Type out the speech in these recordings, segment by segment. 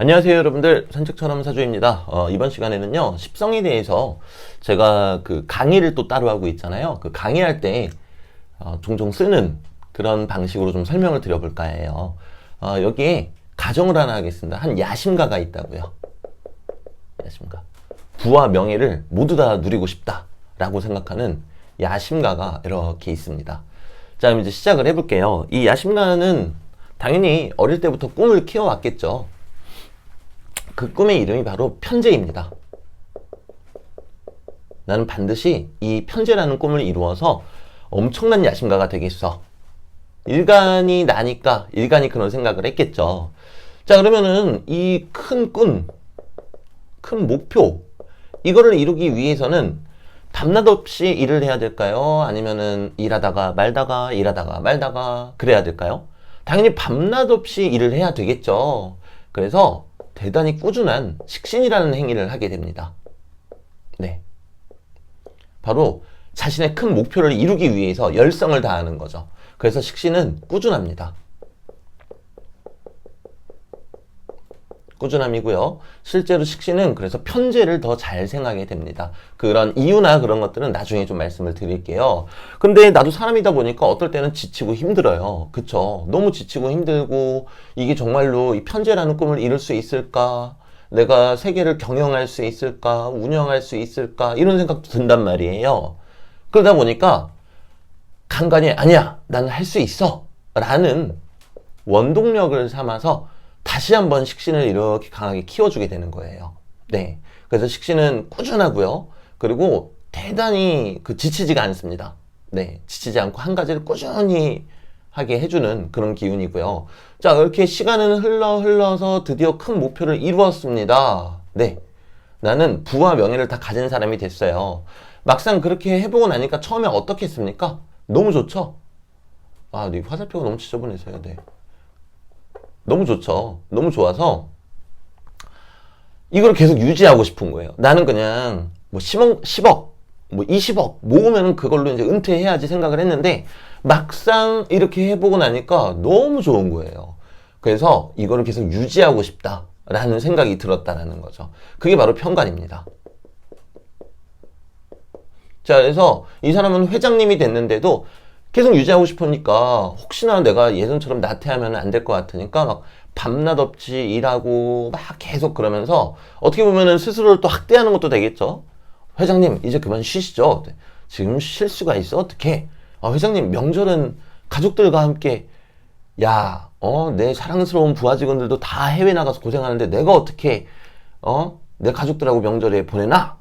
안녕하세요 여러분들. 산책처럼 사주입니다. 어, 이번 시간에는요 십성에 대해서 제가 그 강의를 또 따로 하고 있잖아요. 그 강의할 때 어, 종종 쓰는 그런 방식으로 좀 설명을 드려볼까 해요. 어, 여기에 가정을 하나 하겠습니다. 한 야심가가 있다고요. 야심가. 부와 명예를 모두 다 누리고 싶다 라고 생각하는 야심가가 이렇게 있습니다. 자 그럼 이제 시작을 해볼게요. 이 야심가는 당연히 어릴 때부터 꿈을 키워왔겠죠 그 꿈의 이름이 바로 편제입니다. 나는 반드시 이 편제라는 꿈을 이루어서 엄청난 야심가가 되겠어. 일간이 나니까 일간이 그런 생각을 했겠죠. 자, 그러면은 이 큰 꿈, 큰 목표, 이거를 이루기 위해서는 밤낮 없이 일을 해야 될까요? 아니면은 일하다가 말다가 일하다가 말다가 그래야 될까요? 당연히 밤낮 없이 일을 해야 되겠죠. 그래서 대단히 꾸준한 식신이라는 행위를 하게 됩니다. 네. 바로 자신의 큰 목표를 이루기 위해서 열성을 다하는 거죠. 그래서 식신은 꾸준합니다. 꾸준함이고요. 실제로 식신은 그래서 편제를 더 잘 생하게 됩니다. 그런 이유나 그런 것들은 나중에 좀 말씀을 드릴게요. 근데 나도 사람이다 보니까 어떨 때는 지치고 힘들어요. 그쵸? 너무 지치고 힘들고 이게 정말로 이 편제라는 꿈을 이룰 수 있을까? 내가 세계를 경영할 수 있을까? 운영할 수 있을까? 이런 생각도 든단 말이에요. 그러다 보니까 간간히 아니야, 나는 할 수 있어. 라는 원동력을 삼아서 다시 한번 식신을 이렇게 강하게 키워주게 되는 거예요. 네. 그래서 식신은 꾸준하고요. 그리고 대단히 그 지치지가 않습니다. 네. 지치지 않고 한 가지를 꾸준히 하게 해주는 그런 기운이고요. 자, 이렇게 시간은 흘러 흘러서 드디어 큰 목표를 이루었습니다. 네. 나는 부와 명예를 다 가진 사람이 됐어요. 막상 그렇게 해보고 나니까 처음에 어떻게 했습니까? 너무 좋죠? 아, 네 화살표가 너무 지저분해서요. 네. 너무 좋죠. 너무 좋아서 이걸 계속 유지하고 싶은 거예요. 나는 그냥 뭐 10억, 10억, 뭐 20억 모으면 그걸로 이제 은퇴해야지 생각을 했는데 막상 이렇게 해보고 나니까 너무 좋은 거예요. 그래서 이거를 계속 유지하고 싶다라는 생각이 들었다라는 거죠. 그게 바로 편관입니다. 자, 그래서 이 사람은 회장님이 됐는데도 계속 유지하고 싶으니까 혹시나 내가 예전처럼 나태하면 안 될 것 같으니까 막 밤낮 없이 일하고 막 계속 그러면서 어떻게 보면은 스스로를 또 학대하는 것도 되겠죠. 회장님 이제 그만 쉬시죠. 지금 쉴 수가 있어 어떻게? 아, 회장님 명절은 가족들과 함께 야, 어, 내 사랑스러운 부하 직원들도 다 해외 나가서 고생하는데 내가 어떻게 어, 내 가족들하고 명절에 보내나?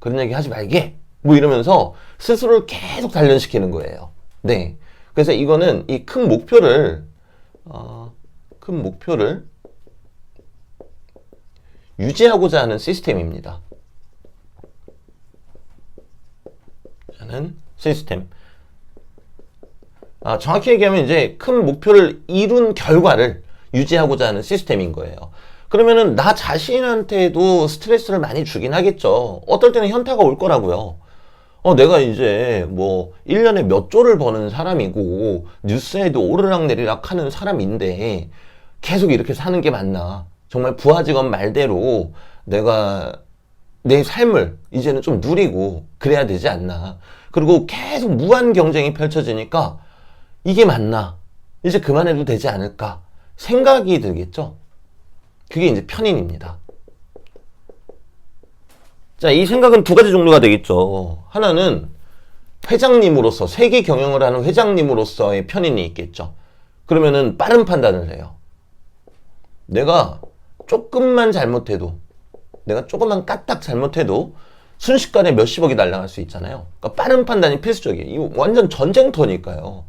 그런 얘기 하지 말게. 뭐 이러면서 스스로를 계속 단련시키는 거예요. 네. 그래서 이거는 이 큰 목표를, 어, 큰 목표를 유지하고자 하는 시스템입니다. 하는 시스템. 아, 정확히 얘기하면 이제 큰 목표를 이룬 결과를 유지하고자 하는 시스템인 거예요. 그러면은 나 자신한테도 스트레스를 많이 주긴 하겠죠. 어떨 때는 현타가 올 거라고요. 어, 내가 이제 뭐 1년에 몇 조를 버는 사람이고 뉴스에도 오르락내리락 하는 사람인데 계속 이렇게 사는 게 맞나? 정말 부하 직원 말대로 내가 내 삶을 이제는 좀 누리고 그래야 되지 않나? 그리고 계속 무한 경쟁이 펼쳐지니까 이게 맞나? 이제 그만해도 되지 않을까? 생각이 들겠죠? 그게 이제 편인입니다. 자, 이 생각은 두 가지 종류가 되겠죠. 하나는 회장님으로서, 세계 경영을 하는 회장님으로서의 편인이 있겠죠. 그러면은 빠른 판단을 해요. 내가 조금만 잘못해도, 내가 조금만 까딱 잘못해도 순식간에 몇십억이 날아갈 수 있잖아요. 그러니까 빠른 판단이 필수적이에요. 이거 완전 전쟁터니까요.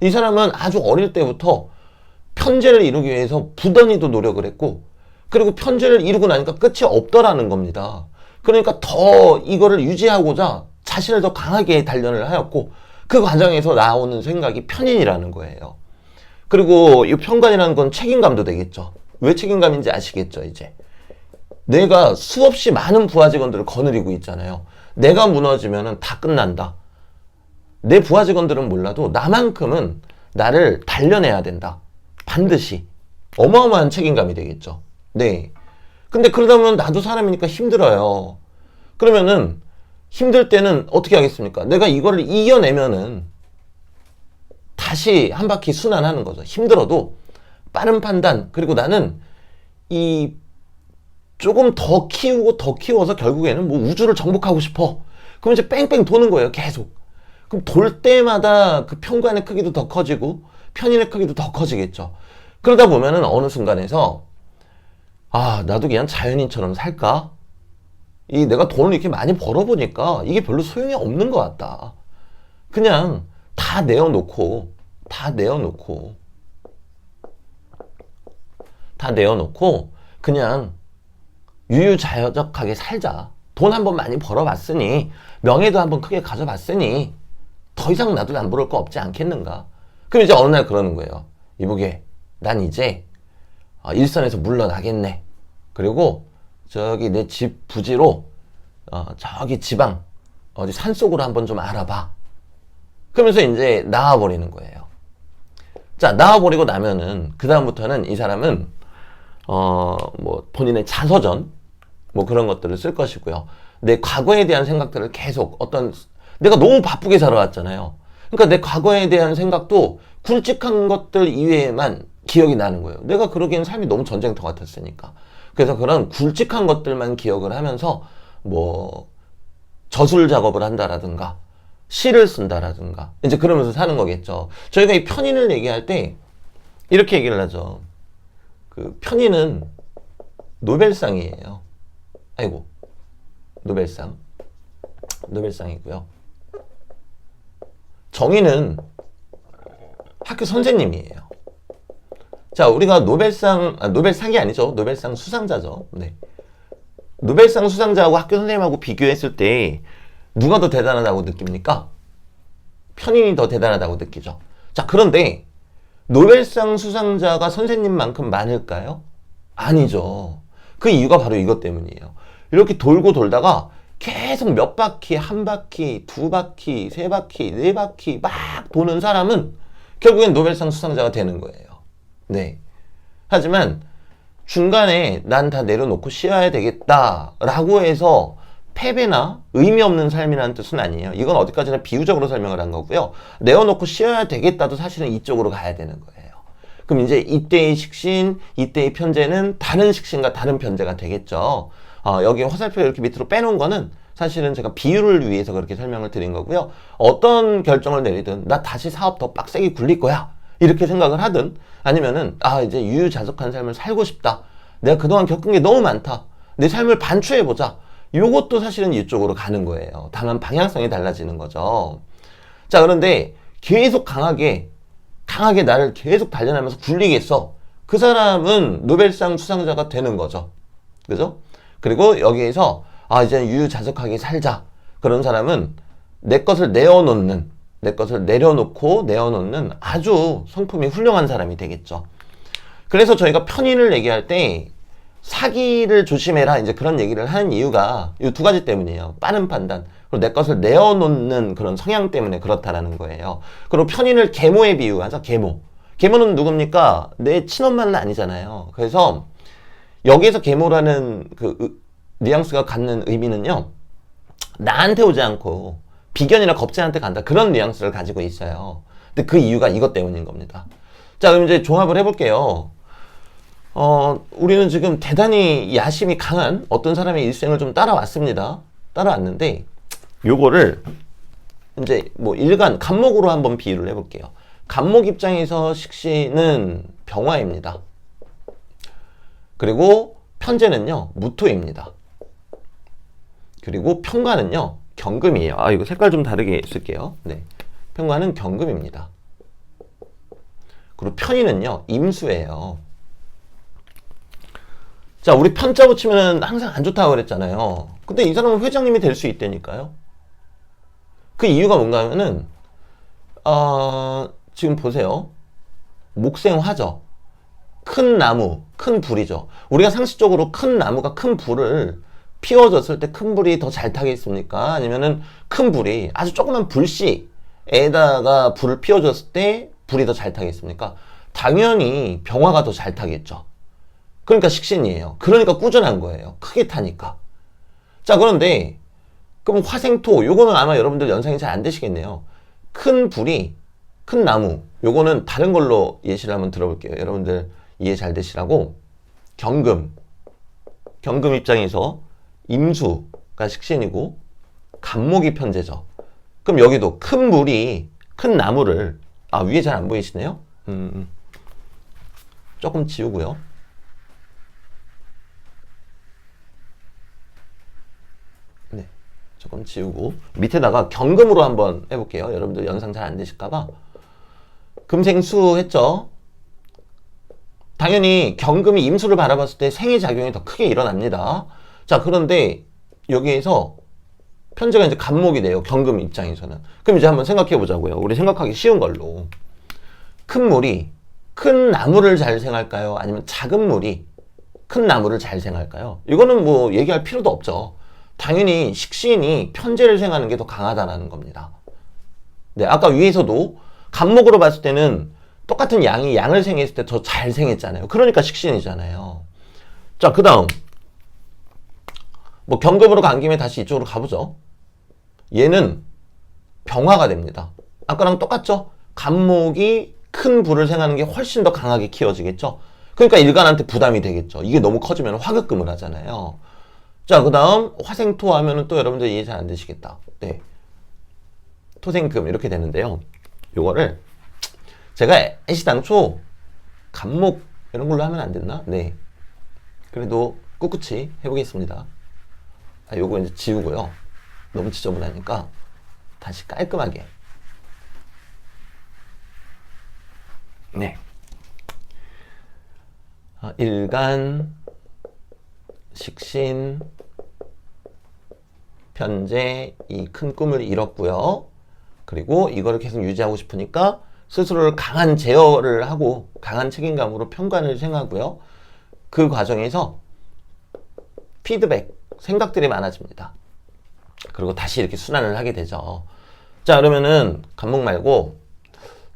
이 사람은 아주 어릴 때부터 편제를 이루기 위해서 부단히도 노력을 했고, 그리고 편제를 이루고 나니까 끝이 없더라는 겁니다. 그러니까 더 이거를 유지하고자 자신을 더 강하게 단련을 하였고 그 과정에서 나오는 생각이 편인이라는 거예요. 그리고 이 편관이라는 건 책임감도 되겠죠. 왜 책임감인지 아시겠죠, 이제. 내가 수없이 많은 부하 직원들을 거느리고 있잖아요. 내가 무너지면 다 끝난다. 내 부하 직원들은 몰라도 나만큼은 나를 단련해야 된다. 반드시. 어마어마한 책임감이 되겠죠. 네. 근데 그러다 보면 나도 사람이니까 힘들어요. 그러면은 힘들 때는 어떻게 하겠습니까? 내가 이거를 이겨내면은 다시 한 바퀴 순환하는 거죠. 힘들어도 빠른 판단 그리고 나는 이 조금 더 키우고 더 키워서 결국에는 뭐 우주를 정복하고 싶어. 그럼 이제 뺑뺑 도는 거예요. 계속. 그럼 돌 때마다 그 평관의 크기도 더 커지고 편인의 크기도 더 커지겠죠. 그러다 보면은 어느 순간에서 아, 나도 그냥 자연인처럼 살까? 이 내가 돈을 이렇게 많이 벌어보니까 이게 별로 소용이 없는 것 같다. 그냥 다 내어놓고, 다 내어놓고, 다 내어놓고, 그냥 유유자적하게 살자. 돈 한번 많이 벌어봤으니, 명예도 한번 크게 가져봤으니, 더 이상 나도 안 부를 거 없지 않겠는가? 그럼 이제 어느 날 그러는 거예요. 이보게, 난 이제 어, 일선에서 물러나겠네. 그리고 저기 내 집 부지로 어, 저기 지방 어디 산 속으로 한번 좀 알아봐. 그러면서 이제 나와버리는 거예요. 자 나와버리고 나면은 그 다음부터는 이 사람은 어 뭐 본인의 자서전 뭐 그런 것들을 쓸 것이고요. 내 과거에 대한 생각들을 계속 어떤 내가 너무 바쁘게 살아왔잖아요. 그러니까 내 과거에 대한 생각도 굵직한 것들 이외에만 기억이 나는 거예요. 내가 그러기엔 삶이 너무 전쟁터 같았으니까. 그래서 그런 굵직한 것들만 기억을 하면서 뭐 저술 작업을 한다라든가 시를 쓴다라든가 이제 그러면서 사는 거겠죠. 저희가 이 편인을 얘기할 때 이렇게 얘기를 하죠. 그 편인은 노벨상이에요. 아이고 노벨상 노벨상이고요. 정의는 학교 선생님이에요. 자, 우리가 노벨상, 아, 노벨상이 아니죠. 노벨상 수상자죠. 네. 노벨상 수상자하고 학교 선생님하고 비교했을 때 누가 더 대단하다고 느낍니까? 편인이 더 대단하다고 느끼죠. 자, 그런데 노벨상 수상자가 선생님만큼 많을까요? 아니죠. 그 이유가 바로 이것 때문이에요. 이렇게 돌고 돌다가 계속 몇 바퀴, 한 바퀴, 두 바퀴, 세 바퀴, 네 바퀴 막 도는 사람은 결국엔 노벨상 수상자가 되는 거예요. 네. 하지만 중간에 난 다 내려놓고 쉬어야 되겠다라고 해서 패배나 의미 없는 삶이라는 뜻은 아니에요. 이건 어디까지나 비유적으로 설명을 한 거고요. 내어놓고 쉬어야 되겠다도 사실은 이쪽으로 가야 되는 거예요. 그럼 이제 이때의 식신, 이때의 편제는 다른 식신과 다른 편제가 되겠죠. 어, 여기 화살표 이렇게 밑으로 빼놓은 거는 사실은 제가 비유를 위해서 그렇게 설명을 드린 거고요. 어떤 결정을 내리든 나 다시 사업 더 빡세게 굴릴 거야. 이렇게 생각을 하든 아니면은 아 이제 유유자적한 삶을 살고 싶다. 내가 그동안 겪은 게 너무 많다. 내 삶을 반추해 보자. 요것도 사실은 이쪽으로 가는 거예요. 다만 방향성이 달라지는 거죠. 자 그런데 계속 강하게 강하게 나를 계속 단련하면서 굴리겠어. 그 사람은 노벨상 수상자가 되는 거죠. 그죠? 그리고 여기에서 아 이제 유유자적하게 살자. 그런 사람은 내 것을 내어놓는 내 것을 내려놓고 내어놓는 아주 성품이 훌륭한 사람이 되겠죠. 그래서 저희가 편인을 얘기할 때 사기를 조심해라 이제 그런 얘기를 하는 이유가 이 두 가지 때문이에요. 빠른 판단 그리고 내 것을 내어놓는 그런 성향 때문에 그렇다라는 거예요. 그리고 편인을 계모에 비유하죠. 계모. 계모는 누굽니까? 내 친엄마는 아니잖아요. 그래서 여기에서 계모라는 그 뉘앙스가 갖는 의미는요. 나한테 오지 않고 비견이나 겁재한테 간다. 그런 뉘앙스를 가지고 있어요. 근데 그 이유가 이것 때문인 겁니다. 자, 그럼 이제 종합을 해볼게요. 어, 우리는 지금 대단히 야심이 강한 어떤 사람의 일생을 좀 따라왔습니다. 따라왔는데, 요거를 이제 뭐 일간, 간목으로 한번 비유를 해볼게요. 간목 입장에서 식신은 병화입니다. 그리고 편제는요, 무토입니다. 그리고 평가는요, 경금이에요. 아, 이거 색깔 좀 다르게 쓸게요. 네. 평관은 경금입니다. 그리고 편의는요, 임수예요. 자, 우리 편자 붙이면 항상 안 좋다고 그랬잖아요. 근데 이 사람은 회장님이 될 수 있다니까요. 그 이유가 뭔가 하면은, 어, 지금 보세요. 목생화죠. 큰 나무, 큰 불이죠. 우리가 상식적으로 큰 나무가 큰 불을 피워졌을 때 큰 불이 더 잘 타겠습니까? 아니면은 큰 불이 아주 조그만 불씨에다가 불을 피워줬을 때 불이 더 잘 타겠습니까? 당연히 병화가 더 잘 타겠죠. 그러니까 식신이에요. 그러니까 꾸준한 거예요. 크게 타니까. 자, 그런데 그럼 화생토 요거는 아마 여러분들 연상이 잘 안 되시겠네요. 큰 불이 큰 나무 요거는 다른 걸로 예시를 한번 들어볼게요. 여러분들 이해 잘 되시라고 경금 경금 입장에서 임수가 식신이고 간목이 편제죠. 그럼 여기도 큰 물이 큰 나무를 아 위에 잘 안 보이시네요. 음, 조금 지우고요. 네, 조금 지우고 밑에다가 경금으로 한번 해볼게요. 여러분들 영상 잘 안 되실까봐 금생수 했죠. 당연히 경금이 임수를 바라봤을 때 생의 작용이 더 크게 일어납니다. 자 그런데 여기에서 편제가 이제 간목이 돼요. 경금 입장에서는. 그럼 이제 한번 생각해 보자고요. 우리 생각하기 쉬운 걸로. 큰 물이 큰 나무를 잘 생할까요? 아니면 작은 물이 큰 나무를 잘 생할까요? 이거는 뭐 얘기할 필요도 없죠. 당연히 식신이 편제를 생하는 게 더 강하다는 겁니다. 네, 아까 위에서도 간목으로 봤을 때는 똑같은 양이 양을 생했을 때 더 잘 생했잖아요. 그러니까 식신이잖아요. 자, 그 다음. 뭐 경금으로 간 김에 다시 이쪽으로 가보죠. 얘는 병화가 됩니다. 아까랑 똑같죠? 간목이 큰 불을 생하는 게 훨씬 더 강하게 키워지겠죠? 그러니까 일간한테 부담이 되겠죠. 이게 너무 커지면 화급금을 하잖아요. 자, 그 다음 화생토 하면은 또 여러분들 이해 잘 안 되시겠다. 네. 토생금 이렇게 되는데요. 요거를 제가 애시당초 간목 이런 걸로 하면 안 됐나? 네. 그래도 꿋꿋이 해보겠습니다. 아, 요거 이제 지우고요. 너무 지저분하니까 다시 깔끔하게. 네. 아, 일간, 식신, 편제, 이큰 꿈을 이뤘고요. 그리고 이거를 계속 유지하고 싶으니까 스스로를 강한 제어를 하고 강한 책임감으로 평관을 생하고요. 그 과정에서 피드백, 생각들이 많아집니다. 그리고 다시 이렇게 순환을 하게 되죠. 자, 그러면은 간목 말고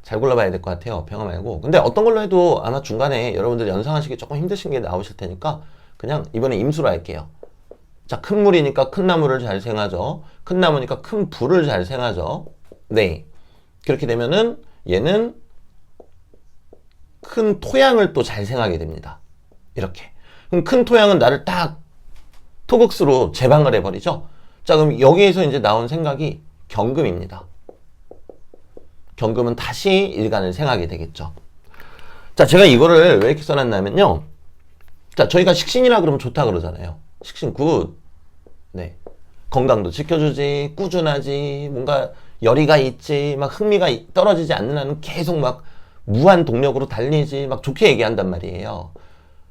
잘 골라봐야 될 것 같아요. 병화 말고. 근데 어떤 걸로 해도 아마 중간에 여러분들 연상하시기 조금 힘드신 게 나오실 테니까 그냥 이번에 임수로 할게요. 자, 큰 물이니까 큰 나무를 잘 생하죠. 큰 나무니까 큰 불을 잘 생하죠. 네. 그렇게 되면은 얘는 큰 토양을 또 잘 생하게 됩니다. 이렇게. 그럼 큰 토양은 나를 딱 토극수로 제방을 해버리죠. 자, 그럼 여기에서 이제 나온 생각이 경금입니다. 경금은 다시 일간을 생하게 되겠죠. 자, 제가 이거를 왜 이렇게 써놨냐면요. 자, 저희가 식신이라 그러면 좋다 그러잖아요. 식신 굿. 네. 건강도 지켜주지, 꾸준하지, 뭔가 열의가 있지, 막 흥미가 떨어지지 않는 한은 계속 막 무한 동력으로 달리지, 막 좋게 얘기한단 말이에요.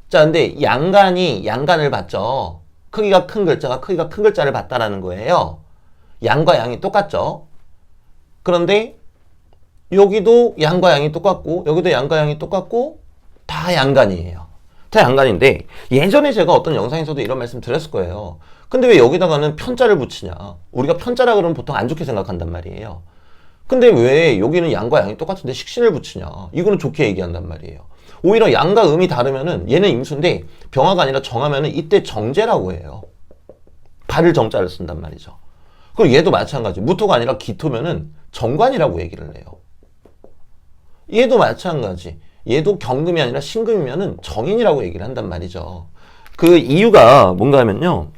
자, 근데 양간이 양간을 봤죠. 크기가 큰 글자가 크기가 큰 글자를 봤다라는 거예요. 양과 양이 똑같죠. 그런데 여기도 양과 양이 똑같고 여기도 양과 양이 똑같고 다 양간이에요. 다 양간인데 예전에 제가 어떤 영상에서도 이런 말씀 드렸을 거예요. 근데 왜 여기다가는 편자를 붙이냐? 우리가 편자라 그러면 보통 안 좋게 생각한단 말이에요. 근데 왜 여기는 양과 양이 똑같은데 식신을 붙이냐? 이거는 좋게 얘기한단 말이에요. 오히려 양과 음이 다르면은 얘는 임수인데 병화가 아니라 정하면은 이때 정제라고 해요. 발을 정자를 쓴단 말이죠. 그리고 얘도 마찬가지. 무토가 아니라 기토면은 정관이라고 얘기를 해요. 얘도 마찬가지. 얘도 경금이 아니라 신금이면은 정인이라고 얘기를 한단 말이죠. 그 이유가 뭔가 하면요.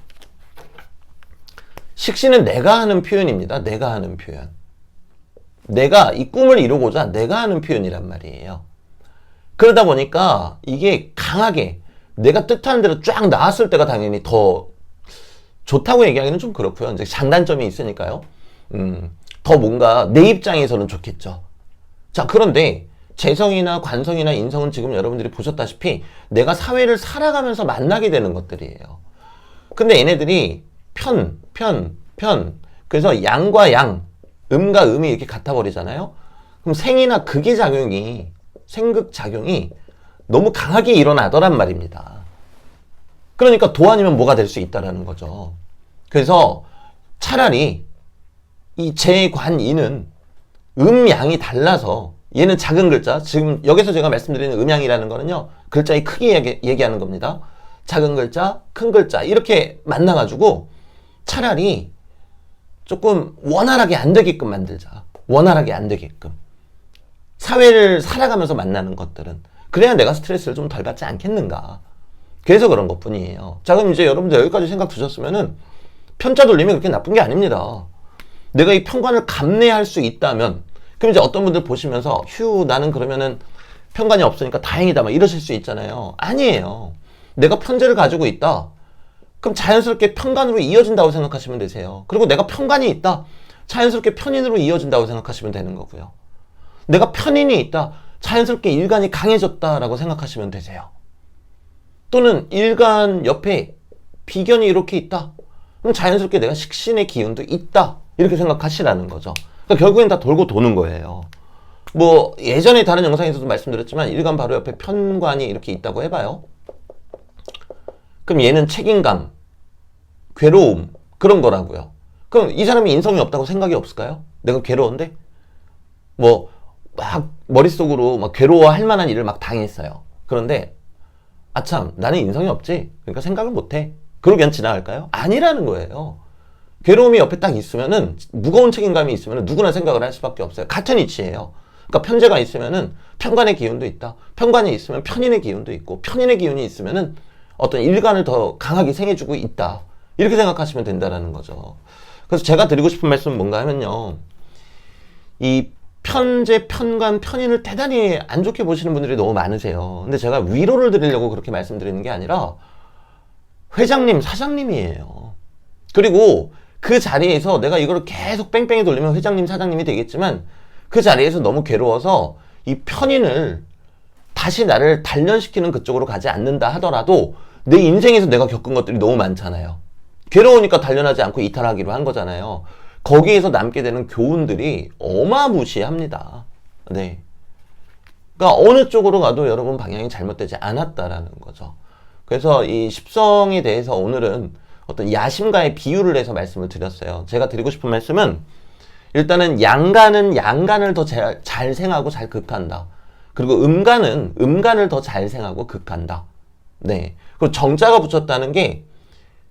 식신은 내가 하는 표현입니다. 내가 하는 표현. 내가 이 꿈을 이루고자 내가 하는 표현이란 말이에요. 그러다 보니까 이게 강하게 내가 뜻하는 대로 쫙 나왔을 때가 당연히 더 좋다고 얘기하기는 좀 그렇고요. 이제 장단점이 있으니까요. 음, 더 뭔가 내 입장에서는 좋겠죠. 자, 그런데 재성이나 관성이나 인성은 지금 여러분들이 보셨다시피 내가 사회를 살아가면서 만나게 되는 것들이에요. 근데 얘네들이 편, 편, 편. 그래서 양과 양, 음과 음이 이렇게 같아 버리잖아요. 그럼 생이나 극의 작용이 생극 작용이 너무 강하게 일어나더란 말입니다. 그러니까 도 아니면 뭐가 될 수 있다라는 거죠. 그래서 차라리 이 재관이는 음양이 달라서 얘는 작은 글자. 지금 여기서 제가 말씀드리는 음양이라는 거는요. 글자의 크기 얘기, 얘기하는 겁니다. 작은 글자, 큰 글자 이렇게 만나가지고 차라리 조금 원활하게 안 되게끔 만들자. 원활하게 안 되게끔. 사회를 살아가면서 만나는 것들은 그래야 내가 스트레스를 좀 덜 받지 않겠는가. 그래서 그런 것 뿐이에요. 자, 그럼 이제 여러분들 여기까지 생각 드셨으면은 편자 돌림이 그렇게 나쁜 게 아닙니다. 내가 이 편관을 감내할 수 있다면 그럼 이제 어떤 분들 보시면서 휴 나는 그러면은 편관이 없으니까 다행이다 막 이러실 수 있잖아요. 아니에요. 내가 편제를 가지고 있다. 그럼 자연스럽게 편관으로 이어진다고 생각하시면 되세요. 그리고 내가 편관이 있다. 자연스럽게 편인으로 이어진다고 생각하시면 되는 거고요. 내가 편인이 있다. 자연스럽게 일간이 강해졌다라고 생각하시면 되세요. 또는 일간 옆에 비견이 이렇게 있다. 그럼 자연스럽게 내가 식신의 기운도 있다. 이렇게 생각하시라는 거죠. 그러니까 결국엔 다 돌고 도는 거예요. 뭐 예전에 다른 영상에서도 말씀드렸지만 일간 바로 옆에 편관이 이렇게 있다고 해봐요. 그럼 얘는 책임감, 괴로움 그런 거라고요. 그럼 이 사람이 인성이 없다고 생각이 없을까요? 내가 괴로운데 뭐 막 머릿속으로 막 괴로워할 만한 일을 막 당했어요. 그런데 아참 나는 인성이 없지. 그러니까 생각을 못해. 그러면 지나갈까요? 아니라는 거예요. 괴로움이 옆에 딱 있으면은 무거운 책임감이 있으면은 누구나 생각을 할 수밖에 없어요. 같은 이치예요. 그러니까 편제가 있으면은 편관의 기운도 있다. 편관이 있으면 편인의 기운도 있고 편인의 기운이 있으면은 어떤 일관을 더 강하게 생해주고 있다. 이렇게 생각하시면 된다라는 거죠. 그래서 제가 드리고 싶은 말씀은 뭔가 하면요. 이 편제, 편관, 편인을 대단히 안 좋게 보시는 분들이 너무 많으세요. 근데 제가 위로를 드리려고 그렇게 말씀드리는 게 아니라 회장님, 사장님이에요. 그리고 그 자리에서 내가 이걸 계속 뺑뺑이 돌리면 회장님, 사장님이 되겠지만 그 자리에서 너무 괴로워서 이 편인을 다시 나를 단련시키는 그쪽으로 가지 않는다 하더라도 내 인생에서 내가 겪은 것들이 너무 많잖아요. 괴로우니까 단련하지 않고 이탈하기로 한 거잖아요. 거기에서 남게 되는 교훈들이 어마무시합니다. 네. 그러니까 어느 쪽으로 가도 여러분 방향이 잘못되지 않았다라는 거죠. 그래서 이 십성에 대해서 오늘은 어떤 야심가의 비유를 해서 말씀을 드렸어요. 제가 드리고 싶은 말씀은 일단은 양간은 양간을 더 잘 생하고 잘 극한다. 그리고 음간은 음간을 더 잘 생하고 극한다. 네. 그리고 정자가 붙였다는 게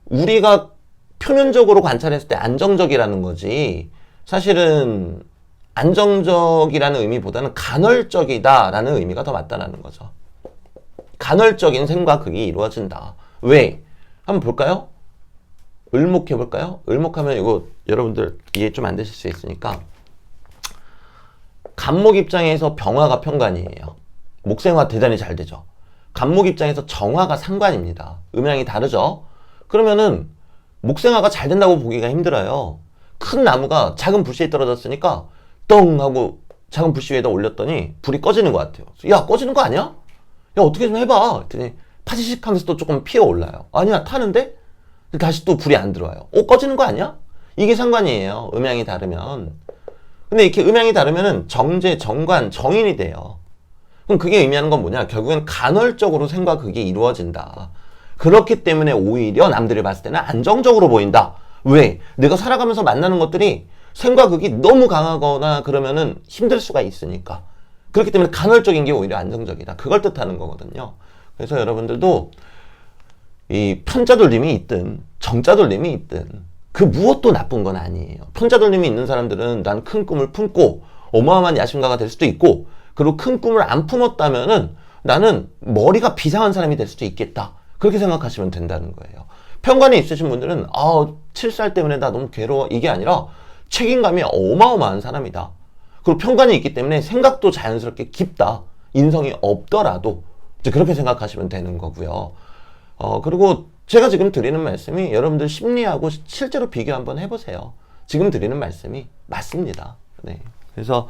우리가 표면적으로 관찰했을 때 안정적이라는 거지 사실은 안정적이라는 의미보다는 간헐적이다라는 의미가 더 맞다라는 거죠. 간헐적인 생과 극이 이루어진다. 왜? 한번 볼까요? 을목해 볼까요? 을목하면 이거 여러분들 이해 좀 안 되실 수 있으니까 간목 입장에서 병화가 편관이에요. 목생화 대단히 잘 되죠. 간목 입장에서 정화가 상관입니다. 음양이 다르죠. 그러면은 목생화가 잘 된다고 보기가 힘들어요. 큰 나무가 작은 불씨에 떨어졌으니까 떵 하고 작은 불씨 위에다 올렸더니 불이 꺼지는 것 같아요. 야 꺼지는 거 아니야? 야 어떻게 좀 해봐. 그랬더니 파지식 하면서 또 조금 피어 올라요. 아니야 타는데 다시 또 불이 안 들어와요. 어 꺼지는 거 아니야? 이게 상관이에요. 음양이 다르면. 근데 이렇게 음양이 다르면은 정제, 정관, 정인이 돼요. 그럼 그게 의미하는 건 뭐냐? 결국엔 간헐적으로 생과 극이 이루어진다. 그렇기 때문에 오히려 남들이 봤을 때는 안정적으로 보인다. 왜? 내가 살아가면서 만나는 것들이 생과 극이 너무 강하거나 그러면은 힘들 수가 있으니까. 그렇기 때문에 간헐적인 게 오히려 안정적이다. 그걸 뜻하는 거거든요. 그래서 여러분들도 이 편자돌림이 있든 정자돌림이 있든 그 무엇도 나쁜 건 아니에요. 편자돌림이 있는 사람들은 난 큰 꿈을 품고 어마어마한 야심가가 될 수도 있고 그리고 큰 꿈을 안 품었다면은 나는 머리가 비상한 사람이 될 수도 있겠다. 그렇게 생각하시면 된다는 거예요. 편관이 있으신 분들은 아, 칠살 때문에 나 너무 괴로워 이게 아니라 책임감이 어마어마한 사람이다. 그리고 편관이 있기 때문에 생각도 자연스럽게 깊다. 인성이 없더라도 이제 그렇게 생각하시면 되는 거고요. 어, 그리고 제가 지금 드리는 말씀이 여러분들 심리하고 실제로 비교 한번 해보세요. 지금 드리는 말씀이 맞습니다. 네. 그래서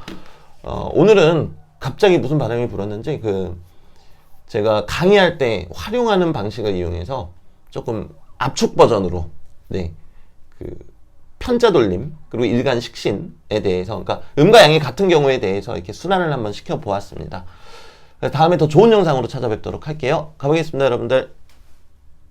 어, 오늘은 갑자기 무슨 바람이 불었는지 그 제가 강의할 때 활용하는 방식을 이용해서 조금 압축 버전으로 네. 그 편자 돌림 그리고 일간 식신에 대해서 그러니까 음과 양이 같은 경우에 대해서 이렇게 순환을 한번 시켜 보았습니다. 다음에 더 좋은 영상으로 찾아뵙도록 할게요. 가보겠습니다, 여러분들.